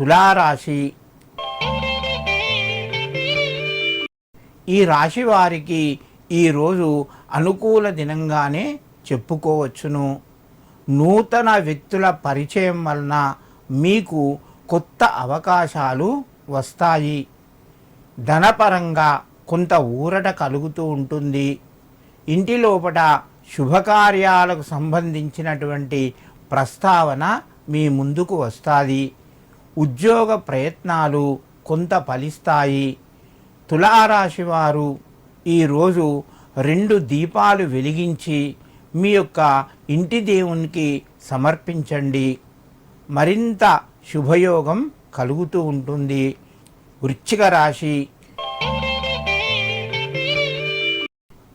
తులారాశి. ఈ రాశి వారికి ఈరోజు అనుకూల దినంగానే చెప్పుకోవచ్చును. నూతన వ్యక్తుల పరిచయం వలన మీకు కొత్త అవకాశాలు వస్తాయి. ధనపరంగా కొంత ఊరట కలుగుతూ ఉంటుంది. ఇంటి లోపల శుభకార్యాలకు సంబంధించినటువంటి ప్రస్తావన మీ ముందుకు వస్తుంది. ఉద్యోగ ప్రయత్నాలు కొంత ఫలిస్తాయి. తులారాశి వారు ఈరోజు రెండు దీపాలు వెలిగించి మీ యొక్క ఇంటి దేవునికి సమర్పించండి. మరింత శుభయోగం కలుగుతూ ఉంటుంది. వృశ్చిక రాశి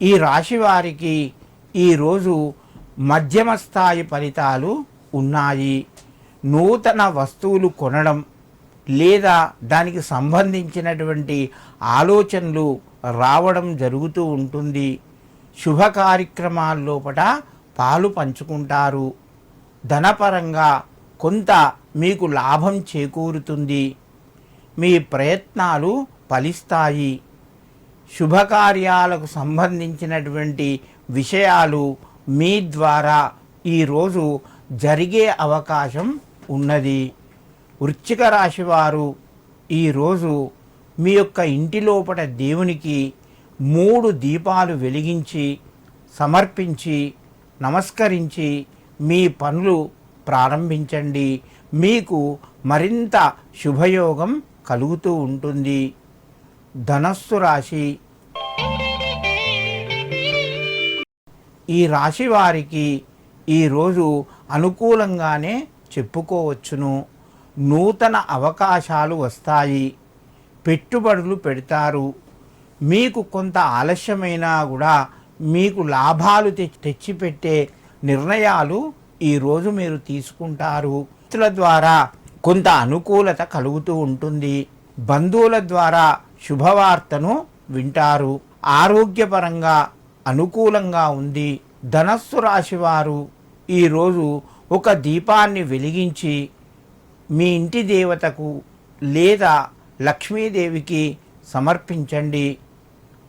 ఈ రాశి వారికి ఈరోజు మధ్యమ స్థాయి ఫలితాలు ఉన్నాయి. నూతన వస్తువులు కొనడం లేదా దానికి సంబంధించినటువంటి ఆలోచనలు రావడం జరుగుతూ ఉంటుంది. శుభ కార్యక్రమాల లోపల పాలు పంచుకుంటారు. ధనపరంగా కొంత మీకు లాభం చేకూరుతుంది. మీ ప్రయత్నాలు ఫలిస్తాయి. శుభకార్యాలకు సంబంధించినటువంటి విషయాలు మీ ద్వారా ఈరోజు జరిగే అవకాశం ఉన్నది. వృశ్చిక రాశి వారు ఈరోజు మీ యొక్క ఇంటి లోపల దేవునికి మూడు దీపాలు వెలిగించి సమర్పించి నమస్కరించి మీ పనులు ప్రారంభించండి. మీకు మరింత శుభయోగం కలుగుతూ ఉంటుంది. ధనస్సు రాశి. ఈ రాశి వారికి ఈరోజు అనుకూలంగానే చెప్పుకోవచ్చును. నూతన అవకాశాలు వస్తాయి. పెట్టుబడులు పెడతారు. మీకు కొంత ఆలస్యమైనా కూడా మీకు లాభాలు తెచ్చిపెట్టే నిర్ణయాలు ఈరోజు మీరు తీసుకుంటారు. మిత్రుల ద్వారా కొంత అనుకూలత కలుగుతూ ఉంటుంది. బంధువుల ద్వారా శుభవార్తను వింటారు. ఆరోగ్యపరంగా అనుకూలంగా ఉంది. ధనస్సు రాశివారు ఈరోజు ఒక దీపాన్ని వెలిగించి మీ ఇంటి దేవతకు లేదా లక్ష్మీదేవికి సమర్పించండి.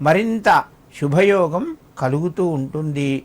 మరింత శుభయోగం కలుగుతూ ఉంటుంది.